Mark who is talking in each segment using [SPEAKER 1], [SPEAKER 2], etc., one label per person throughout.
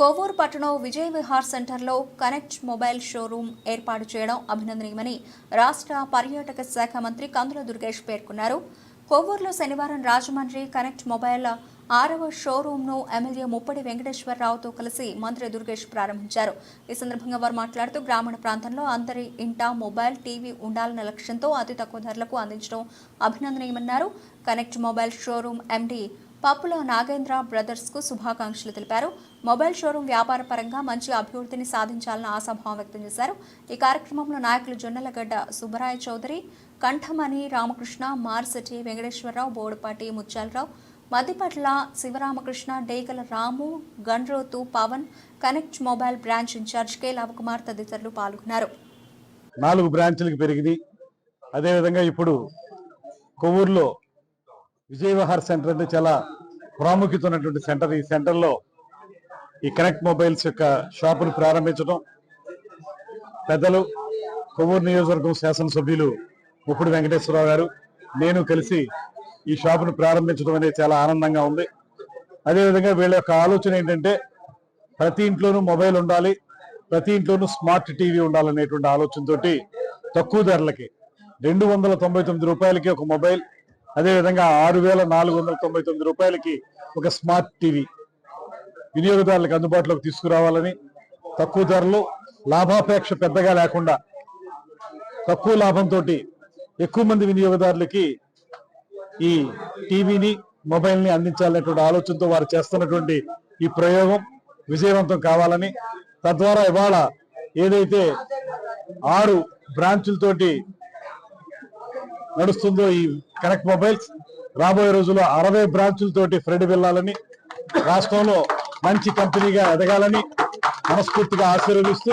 [SPEAKER 1] కోవూరు పట్టణం విజయ్ విహార్ సెంటర్లో connect mobile showroom ఏర్పాటు చేయడం అభినందనీయమని రాష్ట్ర పర్యాటక శాఖ మంత్రి కందుల దుర్గేష్ పేర్కొన్నారు. కోవూరులో శనివారం రాజమండ్రి కనెక్ట్ మొబైల్ ఆరవ షోరూంను ఎమ్మెల్యే ముప్పటి వెంకటేశ్వరరావుతో కలిసి మంత్రి దుర్గేష్ ప్రారంభించారు. ఈ సందర్భంగా వారు మాట్లాడుతూ గ్రామీణ ప్రాంతంలో అందరి ఇంట మొబైల్ టీవీ ఉండాలన్న లక్ష్యంతో అతి తక్కువ ధరలకు అందించడం అభినందనీయమన్నారు. కనెక్ట్ మొబైల్ షోరూం ఎండీ పప్పులో నాగేంద్ర బ్రదర్స్కు శుభాకాంక్షలు తెలిపారు. మొబైల్ షోరూం వ్యాపార పరంగా మంచి అభివృద్ధిని సాధించాలని ఆశాభావం వ్యక్తం చేశారు. ఈ కార్యక్రమంలో నాయకులు Jonnalagadda Subbaraya Chowdary Kanthamani Ramakrishna Marsati Venkateswararao Bodupati Muthyalarao Maddipatla Sivaramakrishna Degala Ramu Gandrothu Pavan connect mobile branch incharge K Lavakumar తదితరులు పాల్గొన్నారు.
[SPEAKER 2] నాలుగు బ్రాంచ్లకు పెరిగింది. అదేవిధంగా ఇప్పుడు కొవ్వూరులో విజయవిహార్ సెంటర్ అంటే చాలా ప్రాముఖ్యత ఉన్నటువంటి సెంటర్. ఈ సెంటర్లో ఈ కనెక్ట్ మొబైల్స్ యొక్క షాపును ప్రారంభించడం పెద్దలు కొవ్వూరు నియోజకవర్గం శాసనసభ్యులు ముప్పుడు వెంకటేశ్వరరావు గారు నేను కలిసి ఈ షాపును ప్రారంభించడం అనేది చాలా ఆనందంగా ఉంది. అదేవిధంగా వీళ్ళ యొక్క ఆలోచన ఏంటంటే ప్రతి ఇంట్లోనూ మొబైల్ ఉండాలి ప్రతి ఇంట్లోనూ స్మార్ట్ టీవీ ఉండాలనేటువంటి ఆలోచనతోటి తక్కువ ధరలకి రెండు వందల తొంభై తొమ్మిది రూపాయలకి ఒక మొబైల్ అదేవిధంగా ఆరు వేల నాలుగు వందల తొంభై తొమ్మిది రూపాయలకి ఒక స్మార్ట్ టీవీ వినియోగదారులకు అందుబాటులోకి తీసుకురావాలని తక్కువ ధరలు లాభాపేక్ష పెద్దగా లేకుండా తక్కువ లాభంతో ఎక్కువ మంది వినియోగదారులకి ఈ టీవీని మొబైల్ని అందించాలనేటువంటి ఆలోచనతో వారు చేస్తున్నటువంటి ఈ ప్రయోగం విజయవంతం కావాలని తద్వారా ఇవాళ ఏదైతే ఆరు బ్రాంచులతోటి నడుస్తుందో ఈ కనెక్ట్ మొబైల్స్. రాబోయే రోజుల్లో అరవై బ్రాంచులతోటి ఫ్రెడ్ వెళ్ళాలని రాష్ట్రంలో మంచి కంపెనీగా ఎదగాలని మనస్ఫూర్తిగా ఆశీర్వదిస్తూ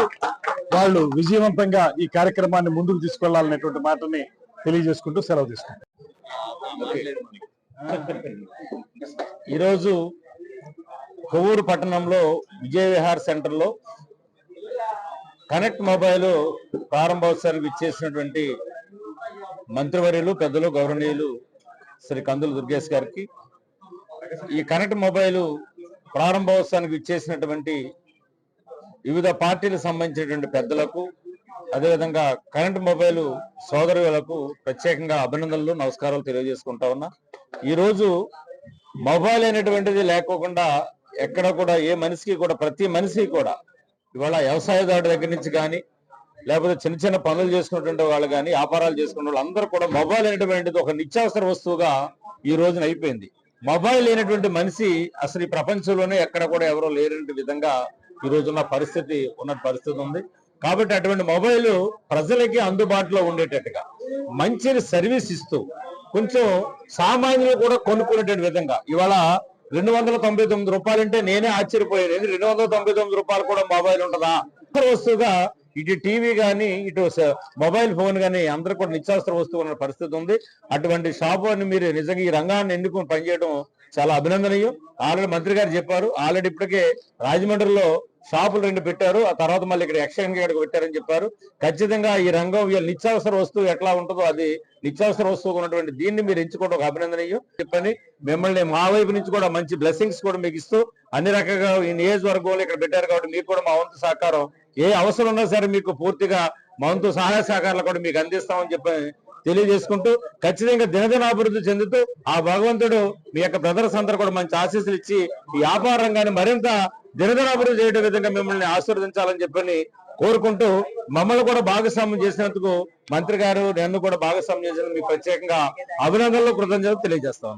[SPEAKER 2] వాళ్ళు విజయవంతంగా ఈ కార్యక్రమాన్ని ముందుకు తీసుకెళ్ళాలనేటువంటి మాటని తెలియజేసుకుంటూ సెలవు తీసుకుంటాం.
[SPEAKER 3] ఈరోజు కొవ్వూరు పట్టణంలో విజయ విహార్ సెంటర్లో కనెక్ట్ మొబైల్ ప్రారంభోత్సవానికి ఇచ్చేసినటువంటి మంత్రివర్యులు పెద్దలు గౌరవనీయులు శ్రీ కందుల దుర్గేష్ గారికి ఈ కనెక్ట్ మొబైల్ ప్రారంభోత్సవానికి ఇచ్చేసినటువంటి వివిధ పార్టీలకు సంబంధించినటువంటి పెద్దలకు అదేవిధంగా కరెంట్ మొబైల్ సోదరులకు ప్రత్యేకంగా అభినందనలు నమస్కారాలు తెలియజేసుకుంటా ఉన్నా. ఈరోజు మొబైల్ అనేటువంటిది లేకోకుండా ఎక్కడ కూడా ఏ మనిషికి కూడా ప్రతి మనిషికి కూడా ఇవాళ వ్యవసాయదారుడి దగ్గర నుంచి కానీ లేకపోతే చిన్న చిన్న పనులు చేసుకున్నటువంటి వాళ్ళు కానీ వ్యాపారాలు చేసుకున్న వాళ్ళు అందరూ కూడా మొబైల్ అనేటువంటిది ఒక నిత్యావసర వస్తువుగా ఈ రోజున అయిపోయింది. మొబైల్ లేనటువంటి మనిషి అసలు ఈ ప్రపంచంలోనే ఎక్కడ కూడా ఎవరో లేనటువంటి విధంగా ఈ రోజున్న పరిస్థితి ఉన్న పరిస్థితి ఉంది. కాబట్టి అటువంటి మొబైల్ ప్రజలకి అందుబాటులో ఉండేటట్టుగా మంచి సర్వీస్ ఇస్తూ కొంచెం సామాన్యులు కూడా కొనుక్కునేటువంటి విధంగా. ఇవాళ రెండు వందల తొంభై తొమ్మిది రూపాయలంటే నేనే ఆశ్చర్యపోయాను రెండు వందల తొంభై తొమ్మిది రూపాయలు కూడా మొబైల్ ఉంటుందా? వస్తువుగా ఇటు టీవీ కానీ ఇటు మొబైల్ ఫోన్ కానీ అందరూ కూడా నిత్యావసర వస్తువు ఉన్న పరిస్థితి ఉంది. అటువంటి షాపు అని మీరు నిజంగా ఈ రంగాన్ని ఎన్నుకుని పనిచేయడం చాలా అభినందనీయం. ఆల్రెడీ మంత్రి గారు చెప్పారు. ఆల్రెడీ ఇప్పటికే రాజమండ్రిలో షాపులు రెండు పెట్టారు. ఆ తర్వాత మళ్ళీ ఇక్కడ ఎక్స్చేంజ్ గడికి పెట్టారని చెప్పారు. ఖచ్చితంగా ఈ రంగం నిత్యావసర వస్తువు ఎట్లా ఉంటుందో అది నిత్యావసర వస్తువు ఉన్నటువంటి దీన్ని మీరు ఎంచుకోవడం ఒక అభినందనీయం. చెప్పని మిమ్మల్ని మా వైపు నుంచి కూడా మంచి బ్లెస్సింగ్స్ కూడా మీకు ఇస్తూ అన్ని రకాలుగా ఈ నియోజకవర్గంలో ఇక్కడ పెట్టారు కాబట్టి మీకు కూడా మా వంతు సహకారం ఏ అవసరం ఉన్నా సరే మీకు పూర్తిగా మనతో సహాయ సహకారాలు కూడా మీకు అందిస్తామని చెప్పి తెలియజేసుకుంటూ ఖచ్చితంగా దినదినాభివృద్ధి చెందుతూ ఆ భగవంతుడు మీ యొక్క బ్రదర్స్ అందరూ కూడా మంచి ఆశీస్సులు ఇచ్చి ఈ వ్యాపార రంగాన్ని మరింత దినదినాభివృద్ధి చేయడం విధంగా మిమ్మల్ని ఆశీర్వదించాలని చెప్పని కోరుకుంటూ మమ్మల్ని కూడా భాగస్వామ్యం చేసినందుకు మంత్రి గారు నన్ను కూడా భాగస్వామ్యం చేసినందుకు మీకు ప్రత్యేకంగా అభినందనలు కృతజ్ఞతలు తెలియజేస్తా